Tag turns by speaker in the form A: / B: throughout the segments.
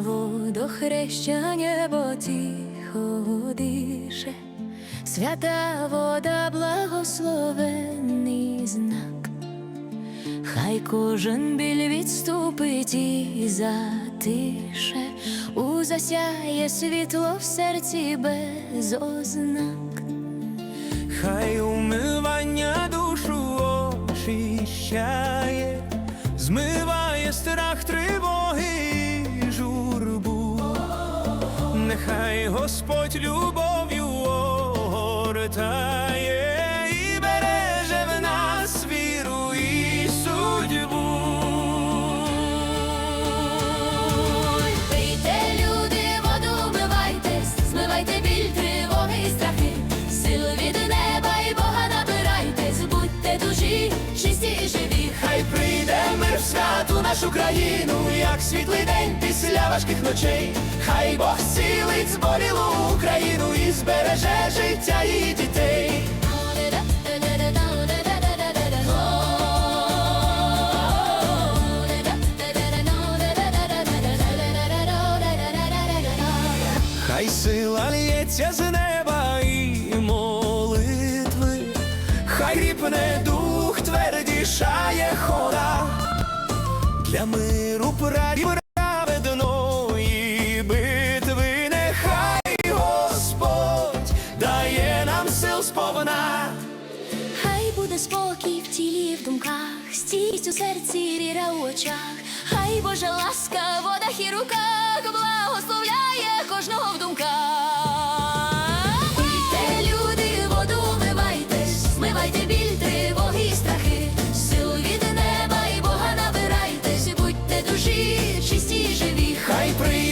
A: до хреща небо тихо дише, свята вода, благословений знак, хай кожен біль відступить і затише, у засяє світло в серці без ознак.
B: Хай умивання душу очищає, змиває страх Нехай Господь любов'ю огортає і береже в нас віру і судьбу.
A: Пийте, люди, воду вмивайтесь, змивайте біль, тривоги і страхи, сил від неба і Бога набирайтесь, будьте душі, чисті і живі.
B: Хай прийде мир в святу нашу країну, як світлий день після важких ночей. Хай Бог зцілить зболілу Україну і збереже життя її дітей. Хай сила лється з неба і молитви, хай ріпне дух твердішає хода для миру праді
A: спокій в тілі, в думках, стійсть у серці, віра у очах, хай Божа ласка в водах і руках благословляє кожного в думках. Пийте, люди, воду вмивайтесь, змивайте біль, тривоги і страхи, сил від неба і Бога набирайтесь, будьте душі, чисті живі.
B: Хай прийде в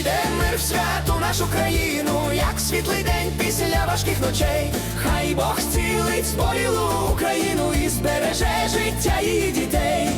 B: нашу країну, як світлий день після важких ночей. Хай Бог зцілить зболілу Україну і збереже життя її дітей.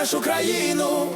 B: Нашу країну,